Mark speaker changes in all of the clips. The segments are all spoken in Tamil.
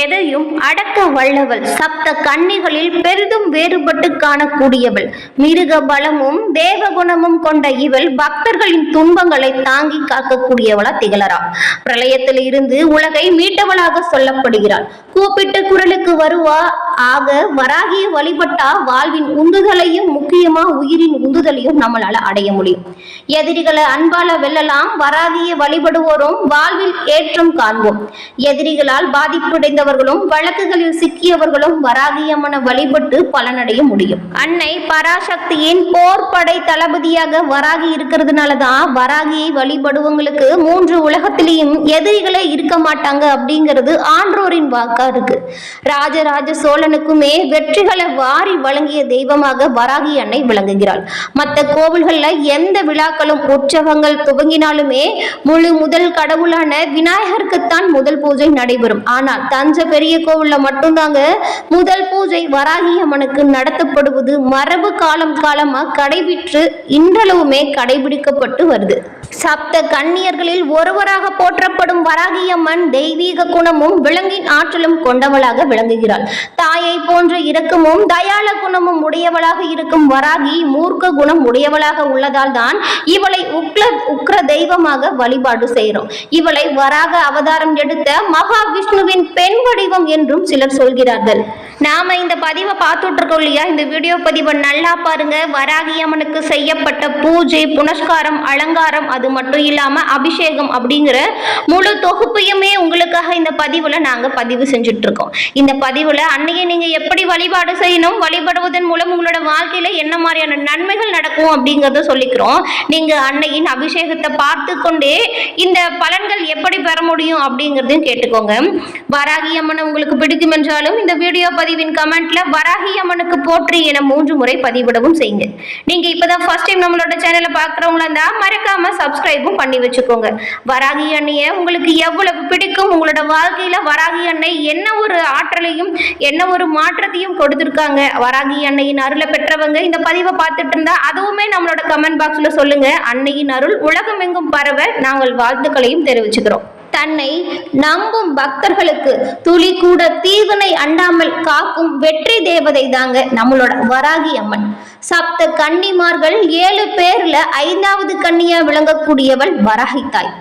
Speaker 1: எதையும் அடக்க வல்லவள். சப்த கன்னிகளில் பெரிதும் வேறுபட்டு காணக்கூடியவள். மிருக பலமும் தேவகுணமும் கொண்ட இவள் பக்தர்களின் துன்பங்களை தாங்கி காக்கக்கூடியவளா திகழறா. பிரளயத்தில் இருந்து உலகை மீட்டவளாக சொல்லப்படுகிறாள். கூப்பிட்ட குரலுக்கு வருவா. ஆக வராகிய வழிபட்டா வாழ்வின் உந்துதலையும் முக்கியமா உயிரின் உந்துதலையும் நம்மளால அடைய முடியும். எதிரிகளை அன்பால வெல்லலாம். வராகிய வழிபடுவோரும் வாழ்வில் ஏற்றம் காண்போம். எதிரிகளால் பாதி பாதிப்படைந்தவர்களும் வழக்குகளில் சிக்கியவர்களும் வராகியம்மனை வழிபட்டு பலனடைய முடியும். அன்னை பராசக்தியின் போர் படை தளபதியாக வராகி இருக்கிறதுனால தான் வராகியை வழிபடுவங்களுக்கு மூன்று உலகத்திலையும் எதிரிகளே இருக்க மாட்டாங்க அப்படிங்கிறது ஆன்றோரின் வாக்கா இருக்கு. ராஜராஜ சோழனுக்குமே வெற்றிகளை வாரி வழங்கிய தெய்வமாக வராகி அன்னை விளங்குகிறாள். மற்ற கோவில்கள்ல எந்த விழாக்களும் உற்சவங்கள் துவங்கினாலுமே முழு முதல் கடவுளான விநாயகருக்குத்தான் முதல் பூஜை நடைபெறும். ஆனால் தஞ்சை பெரிய கோவில்ல மட்டும்தாங்க முதல் பூஜை வராகி அம்மனுக்கு நடத்தப்படுவது மரபு காலம் காலமா கடைபிற்று இன்றளவுமே கடைபிடிக்கப்பட்டு வருது. சப்த கன்னியர்களில் ஒருவராக போற்றப்படும் வராகி அம்மன் தெய்வீக குணமும் விலங்கின் ஆற்றலும் கொண்டவளாக விளங்குகிறாள். தாயை போன்ற இரக்கமும் தயாள குணமும் உடையவளாக இருக்கும் வராகி மூர்க்க குணம் உடையவளாக உள்ளதால் தான் இவளை உக்ல உக்ர தெய்வமாக வழிபாடு செய்கிறோம். இவளை வராக அவதாரம் எடுத்த மகாவிஷ்ணுவின் பெண் வடிவம் என்றும் சிலர் சொல்கிறார்கள். நாம இந்த பதிவை பார்த்துட்டு இருக்கோம் இல்லையா? இந்த வீடியோ பதிவை நல்லா பாருங்க. வராகி அம்மனுக்கு செய்யப்பட்ட பூஜை புனஸ்காரம் அலங்காரம் அது மட்டும் இல்லாம அபிஷேகம் அப்படிங்கிற முழு தொகுப்பையுமே உங்களுக்காக இந்த பதிவுல நாங்க பதிவு செஞ்சுட்டு இருக்கோம் இந்த பதிவுல அன்னையை நீங்க எப்படி வழிபாடு செய்யணும் வழிபடுவதன் மூலம் உங்களோட வாழ்க்கையில என்ன மாதிரியான நன்மைகள் நடக்கும் அப்படிங்கறத சொல்லிக்கிறோம். நீங்க அன்னையின் அபிஷேகத்தை பார்த்து கொண்டே இந்த பலன்கள் எப்படி பெற முடியும் அப்படிங்கறதையும் கேட்டுக்கோங்க. வராகி அம்மனை உங்களுக்கு பிடிக்கும் என்றாலும் இந்த வீடியோ பதிவின் கமெண்ட்ல வராகி அம்மனுக்கு போற்றி என மூன்று முறை பதிவிடவும் செய்யுங்க. நீங்க இப்பதான் ஃபர்ஸ்ட் டைம் நம்மளோட சேனலை பார்க்குறவங்களா இருந்தா மறக்காம சப்ஸ்கிரைபும் பண்ணி வச்சுக்கோங்க. வராகி அன்னையை உங்களுக்கு எவ்வளவு பிடிக்கும் உங்களோட வாழ்க்கையில வராகி அன்னை என்ன ஒரு ஆற்றலையும் என்ன ஒரு மாற்றத்தையும் கொடுத்துருக்காங்க? வராகி அன்னையின் அருளை பெற்றவங்க இந்த பதிவை பார்த்துட்டு இருந்தா அதுவுமே நம்மளோட கமெண்ட் பாக்ஸ்ல சொல்லுங்க. அன்னையின் அருள் உலகமெங்கும் பரவ நாங்கள் வாழ்த்துக்களையும் தெரிவிச்சுக்கிறோம். தன்னை நம்பும் பக்தர்களுக்கு துளி கூட தீவினை அண்டாமல் காக்கும் வெற்றி தேவதை தாங்க நம்மளோட வராகி அம்மன். சப்த கன்னிமார்கள் ஏழு பேர்ல ஐந்தாவது கன்னியா விளங்கக்கூடியவள் வராகி தாய்.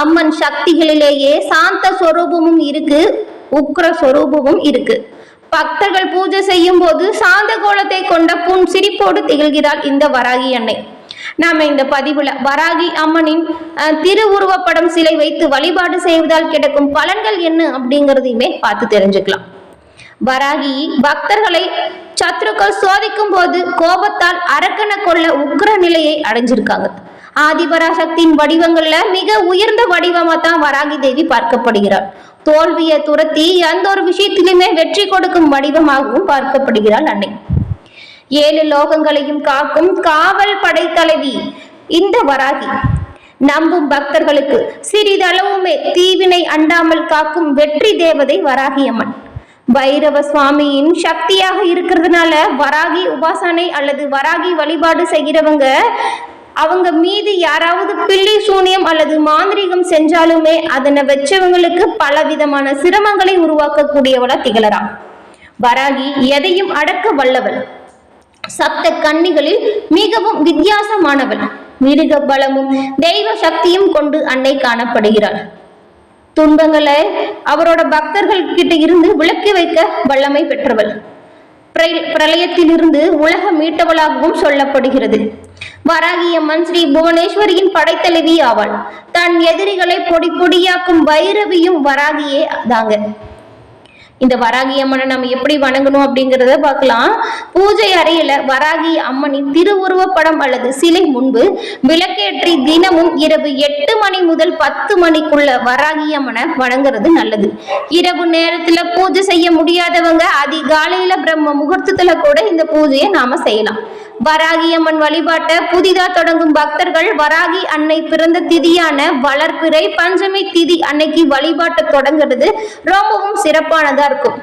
Speaker 1: அம்மன் சக்திகளிலேயே சாந்த சொரூபமும் இருக்கு உக்ர சொரூபமும் இருக்கு. பக்தர்கள் பூஜை செய்யும் போது சாந்த கோலத்தை கொண்ட புன் சிரிப்போடு திகழ்கிறாள் இந்த வராகி அன்னை. நாம இந்த பதிவுல வராகி அம்மனின் திருவுருவப்படம் சிலை வைத்து வழிபாடு செய்வதால் கிடைக்கும் பலன்கள் என்ன அப்படிங்கிறதையுமே பார்த்து தெரிஞ்சுக்கலாம். வராகி பக்தர்களை சத்ருக்கள் சோதிக்கும் போது கோபத்தால் அரக்கண கொள்ள உக்கிர நிலையை அடைஞ்சிருக்காங்க. ஆதிபராசக்தியின் வடிவங்கள்ல மிக உயர்ந்த வடிவமா தான் வராகி தேவி பார்க்கப்படுகிறாள். தோல்வியை துரத்தி எந்த ஒரு விஷயத்திலுமே வெற்றி கொடுக்கும் வடிவமாகவும் பார்க்கப்படுகிறாள் அன்னை. ஏழு லோகங்களையும் காக்கும் காவல் படைத்தலைவி இந்த வராகி. நம்பும் பக்தர்களுக்கு சிறிதளவுமே தீவினை அண்டாமல் காக்கும் வெற்றி தேவதை வராகி அம்மன். பைரவ சுவாமியின் சக்தியாக இருக்கிறதுனால வராகி உபாசனை அல்லது வராகி வழிபாடு செய்கிறவங்க அவங்க மீது யாராவது பில்லி சூனியம் அல்லது மாந்திரீகம் செஞ்சாலுமே அதனை வச்சவங்களுக்கு பல விதமான சிரமங்களை உருவாக்கக்கூடியவளா திகழறாம் வராகி எதையும் அடக்க வல்லவள். சப்த கன்னிகளில் மிகவும் வித்தியாசமானவள். மிருக பலமும் தெய்வ சக்தியும் கொண்டு அன்னை காணப்படுகிறாள். துன்பங்களை அவரோட பக்தர்கள் கிட்ட இருந்து விளக்கி வைக்க வல்லமை பெற்றவள். பிரளயத்திலிருந்து உலக மீட்டவளாகவும் சொல்லப்படுகிறது. வராகியம்மன் ஸ்ரீ புவனேஸ்வரியின் படைத்தலைவி ஆவாள். தன் எதிரிகளை பொடி பொடியாக்கும் வைரவியும் வராகியே தாங்க. இந்த வராகி அம்மனை நம்ம எப்படி வணங்கணும் அப்படிங்கிறத பார்க்கலாம். பூஜை அறையில வராகி அம்மனின் திருவுருவப்படம் அல்லது சிலை முன்பு விளக்கேற்றி தினமும் இரவு எட்டு மணி முதல் பத்து மணிக்குள்ள வராகி அம்மனை வணங்குறது நல்லது. இரவு நேரத்துல பூஜை செய்ய முடியாதவங்க அதிகாலையில பிரம்ம முகூர்த்தத்துல கூட இந்த பூஜையை நாம செய்யலாம். வராகி அம்மன் வழிபாட்டை புதிதா தொடங்கும் பக்தர்கள் வராகி அன்னை பிறந்த திதியான வளர்பிறை பஞ்சமி திதி அன்னைக்கு வழிபாட்டை தொடங்குறது ரொம்பவும் சிறப்பானதா இருக்கும்.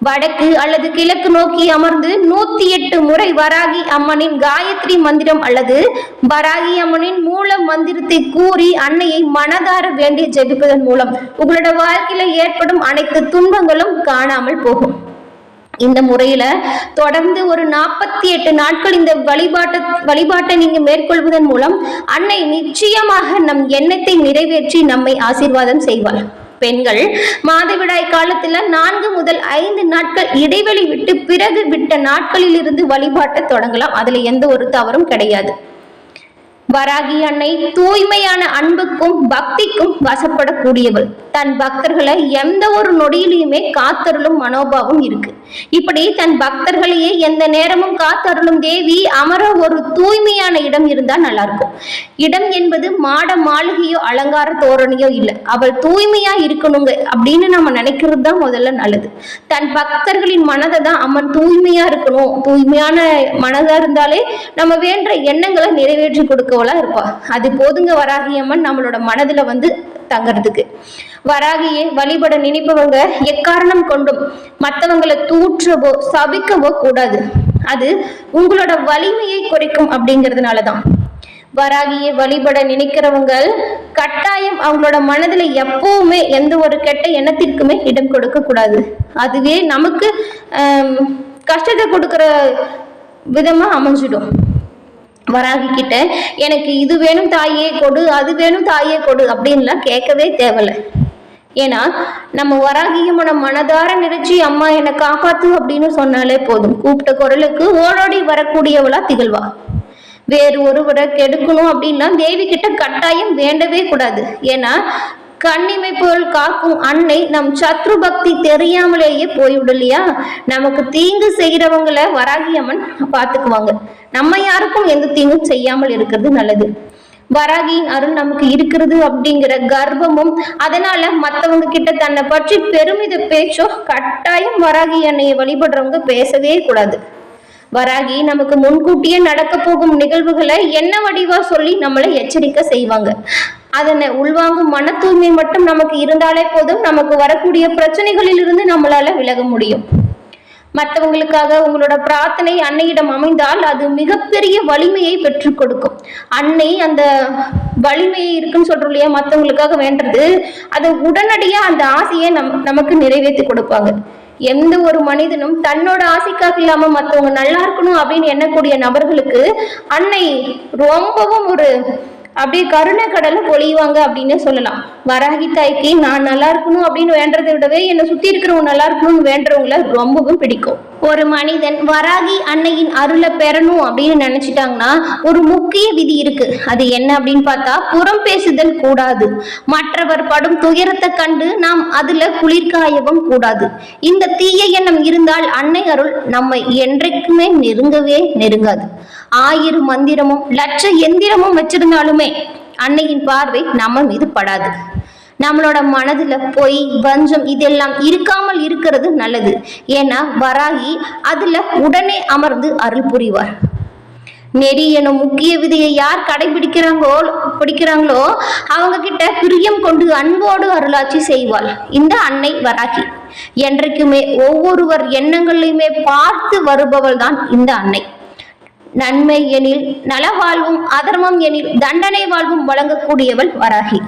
Speaker 1: வடக்கு அல்லது கிழக்கு நோக்கி அமர்ந்து நூத்தி எட்டு முறை வராகி அம்மனின் காயத்ரி மந்திரம் அல்லது வராகி அம்மனின் மூல மந்திரத்தை கூறி அன்னையை மனதார வேண்டி ஜெபிப்பதன் மூலம் உங்களோட வாழ்க்கையில ஏற்படும் அனைத்து துன்பங்களும் காணாமல் போகும். இந்த முறையில தொடர்ந்து ஒரு நாற்பத்தி எட்டு நாட்கள் இந்த வழிபாட்டை வழிபாட்டை நீங்க மேற்கொள்வதன் மூலம் அன்னை நிச்சயமாக நம் எண்ணத்தை நிறைவேற்றி நம்மை ஆசீர்வாதம் செய்வாள் பெண்கள் மாதவிடாய் காலத்துல நான்கு முதல் ஐந்து நாட்கள் இடைவெளி விட்டு பிறகு விட்ட நாட்களில் இருந்து வழிபாட்டை தொடங்கலாம். அதுல எந்த ஒரு தவறும் கிடையாது. வராகி அன்னை தூய்மையான அன்புக்கும் பக்திக்கும் வசப்படக்கூடியவள். தன் பக்தர்களை எந்த ஒரு நொடியிலையுமே காத்தருளும் மனோபாவம் இருக்கு. இப்படி தன் பக்தர்களையே எந்த நேரமும் காத்தருளும் தேவி அமர ஒரு தூய்மையான இடம் இருந்தா நல்லா இருக்கும் இடம் என்பது மாட மாளிகையோ அலங்கார தோரணையோ இல்லை. அவள் தூய்மையா இருக்கணுங்க அப்படின்னு நம்ம நினைக்கிறது தான் முதல்ல நல்லது. தன் பக்தர்களின் மனதை தான் அம்மன் தூய்மையா இருக்கணும். தூய்மையான மனதா இருந்தாலே நம்ம வேண்ட எண்ணங்களை நிறைவேற்றி கொடுக்கவளா இருப்பா. அது போதுங்க வராகியம்மன் நம்மளோட மனதுல வந்து தங்கிறதுக்கு. வராகியை வழிபட நினைப்பவங்க எக்காரணம் கொண்டும் மற்றவங்களை தூற்றவோ சபிக்கவோ கூடாது. அது உங்களோட வலிமையை குறைக்கும் அப்படிங்கிறதுனால தான் வராகியை வழிபட நினைக்கிறவங்க கட்டாயம் அவங்களோட மனதில் எப்பவுமே எந்த ஒரு கெட்ட எண்ணத்திற்குமே இடம் கொடுக்க கூடாது. அதுவே நமக்கு கஷ்டத்தை கொடுக்கிற விதமா அமைஞ்சிடும். வராகி கிட்ட எனக்கு இது வேணும் தாயே கொடு அது வேணும் தாயே கொடு அப்படின்லாம் கேட்கவே தேவையில்ல ஏன்னா நம்ம வராகியமான மனதார நினைச்சு அம்மா என்னை காப்பாத்து அப்படின்னு சொன்னாலே போதும். கூப்பிட்ட குரலுக்கு ஓடோடி வரக்கூடியவளா திகழ்வா. வேறு ஒருவரை கெடுக்கணும் அப்படின்னா தேவி கிட்ட கட்டாயம் வேண்டவே கூடாது. ஏன்னா கண்ணிமை போல் காக்கும் அன்னை நம் சத்ரு பக்தி தெரியாமலேயே போய்விடலையா? நமக்கு தீங்கு செய்கிறவங்கள வராகியம்மன் பார்த்துக்குவாங்க. நம்ம யாருக்கும் எந்த தீங்கும் செய்யாமல் இருக்கிறது நல்லது. வராகியின் அருள் நமக்கு இருக்கிறது அப்படிங்கிற கர்வமும் அதனால மத்தவங்க கிட்ட தன்னை பற்றி பெருமித பேச்சோ கட்டாயம் வராகி அன்னையை வழிபடுறவங்க பேசவே கூடாது. வராகி நமக்கு முன்கூட்டியே நடக்க போகும் நிகழ்வுகளை என்ன வடிவா சொல்லி நம்மளை எச்சரிக்கை செய்வாங்க? அதனை உள்வாங்கும் மன தூய்மை மட்டும் நமக்கு இருந்தாலே போதும். நமக்கு வரக்கூடிய பிரச்சனைகளில் இருந்து நம்மளால விலக முடியும். மற்றவங்களுக்காக உங்களோட பிரார்த்தனை அன்னையிடம் அமைந்தால் அது மிகப்பெரிய வலிமையை பெற்றுக் கொடுக்கும். அன்னை அந்த வலிமையை இருக்குன்னு சொல்றோம் இல்லையா? மற்றவங்களுக்காக வேண்டது அது உடனடியாக அந்த ஆசையை நம் நமக்கு நிறைவேற்றி கொடுப்பாங்க. எந்த ஒரு மனிதனும் தன்னோட ஆசைக்காக இல்லாம மற்றவங்க நல்லா இருக்கணும் அப்படின்னு எண்ணக்கூடிய நபர்களுக்கு அன்னை ரொம்பவும் ஒரு அப்படியே கருணை கடலை பொழிவாங்க அப்படின்னு சொல்லலாம். வராகி தாய்க்கு நான் நல்லா இருக்கணும் அப்படின்னு வேண்டதை விடவே என்னை சுத்தி இருக்கிறவங்க நல்லா இருக்கணும்னு வேண்டவங்கள ரொம்பவும் பிடிக்கும். ஒரு மனிதன் வராகி அன்னையின் அருளை பெறணும் அப்படின்னு நினைச்சிட்டாங்கன்னா ஒரு முக்கிய விதி இருக்கு. அது என்ன அப்படின்னு பார்த்தா புறம் பேசுதல் கூடாது. மற்றவர் படும் துயரத்தை கண்டு நாம் அதுல குளிர்காயவும் கூடாது. இந்த தீய எண்ணம் இருந்தால் அன்னை அருள் நம்மை என்றைக்குமே நெருங்கவே நெருங்காது. ஆயிரம் மந்திரமும் லட்ச எந்திரமும் வச்சிருந்தாலுமே அன்னையின் பார்வை நம்ம மீது படாது. நம்மளோட மனதுல பொய் வஞ்சம் இதெல்லாம் இருக்காமல் இருக்கிறது நல்லது. ஏன்னா வராகி அதுல உடனே அமர்ந்து அருள் புரிவார். நெறி எனும் முக்கிய விதியை யார் கடைபிடிக்கிறாங்களோ பிடிக்கிறாங்களோ அவங்க கிட்ட பிரியம் கொண்டு அன்போடு அருளாட்சி செய்வாள். இந்த அன்னை வராகி. என்றைக்குமே ஒவ்வொருவர் எண்ணங்களையுமே பார்த்து வருபவள் தான் இந்த அன்னை. நன்மை எனில் நலவாழ்வும் அதர்மம் எனில் தண்டனை வாழ்வும் வழங்கக்கூடியவள் வராகி.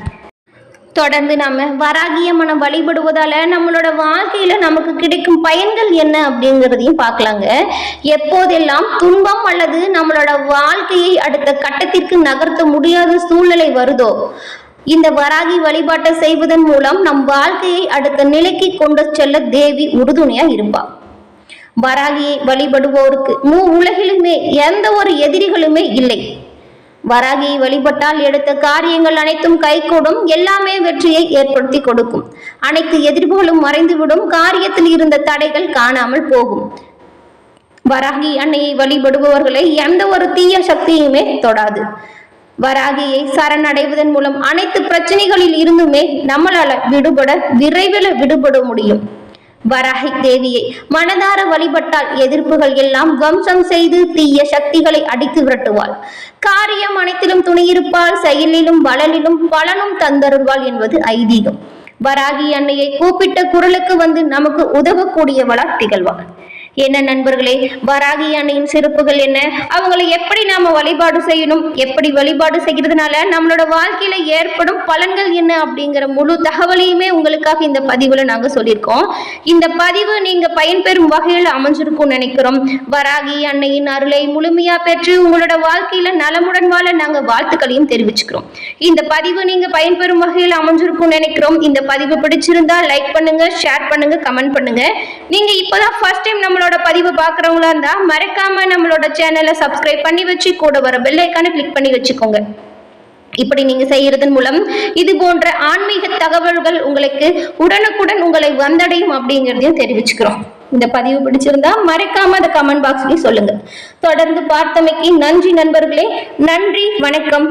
Speaker 1: தொடர்ந்து நாம மனம் வழிபடுவதால நம்மளோட வாழ்க்கையில நமக்கு கிடைக்கும் பயன்கள் என்ன அப்படிங்கிறதையும் பார்க்கலாங்க. எப்போதெல்லாம் துன்பம் அல்லது நம்மளோட வாழ்க்கையை அடுத்த கட்டத்திற்கு நகர்த்த முடியாத சூழ்நிலை வருதோ இந்த வராகி வழிபாட்டை செய்வதன் மூலம் நம் வாழ்க்கையை அடுத்த நிலைக்கு கொண்டு செல்ல தேவி உறுதுணையா இருப்பாள் வராகியை வழிபடுவோருக்கு மூ உலகிலுமே எந்த ஒரு எதிரிகளுமே இல்லை. வராகியை வழிபட்டால் எடுத்த காரியங்கள் அனைத்தும் கைகூடும் எல்லாமே வெற்றியை ஏற்படுத்தி கொடுக்கும். அனைத்து எதிர்ப்புகளும் மறைந்துவிடும் காரியத்தில் இருந்த தடைகள் காணாமல் போகும். வராகி அன்னையை வழிபடுபவர்களை எந்த ஒரு தீய சக்தியுமே தொடாது. வராகியை சரணடைவதன் மூலம் அனைத்து பிரச்சனைகளில் இருந்துமே நம்மளால விடுபட விரைவில் விடுபட முடியும். வராகி தேவியை மனதார வழிபட்டால் எதிர்ப்புகள் எல்லாம் வம்சம் செய்து தீய சக்திகளை அடித்து விரட்டுவாள். காரியம் அனைத்திலும் துணியிருப்பாள் செயலிலும் வளலிலும் பலனும் தந்தருள்வாள் என்பது ஐதீகம். வராகி அன்னையை கூப்பிட்ட குரலுக்கு வந்து நமக்கு உதவக்கூடியவளா திகழ்வாள் என்ன நண்பர்களே வராகி அன்னையின் சிறப்புகள் என்ன? அவங்களை எப்படி நாம வழிபாடு செய்யணும்? எப்படி வழிபாடு செய்கிறதுனால நம்மளோட வாழ்க்கையில ஏற்படும் பலன்கள் என்ன அப்படிங்கிற முழு தகவலையுமே உங்களுக்காக இந்த பதிவுல நாங்க சொல்லியிருக்கோம். இந்த பதிவு நீங்க பயன்பெறும் வகையில் அமைஞ்சிருக்கும் நினைக்கிறோம். வராகி அன்னையின் அருளை முழுமையா பெற்று உங்களோட வாழ்க்கையில நலமுடன் வாழ நாங்க வாழ்த்துக்களையும் தெரிவிச்சுக்கிறோம். இந்த பதிவு நீங்க பயன்பெறும் வகையில் அமைஞ்சிருக்கும் நினைக்கிறோம். இந்த பதிவு பிடிச்சிருந்தா லைக் பண்ணுங்க ஷேர் பண்ணுங்க கமெண்ட் பண்ணுங்க. நீங்க இப்பதான் ஃபர்ஸ்ட் டைம் நம்மளோட நம்மளோட பதிவு பார்க்குறவங்களா இருந்தா மறக்காம நம்மளோட சேனலை சப்ஸ்கிரைப் பண்ணி வச்சு கூட வர பெல்லைக்கான கிளிக் பண்ணி வச்சுக்கோங்க. இப்படி நீங்க செய்யறதன் மூலம் இது போன்ற ஆன்மீக தகவல்கள் உங்களுக்கு உடனுக்குடன் உங்களை வந்தடையும் அப்படிங்கிறதையும் தெரிவிச்சுக்கிறோம். இந்த பதிவு பிடிச்சிருந்தா மறக்காம அதை கமெண்ட் பாக்ஸ்லயும் சொல்லுங்க. தொடர்ந்து பார்த்தமைக்கு நன்றி நண்பர்களே. நன்றி வணக்கம்.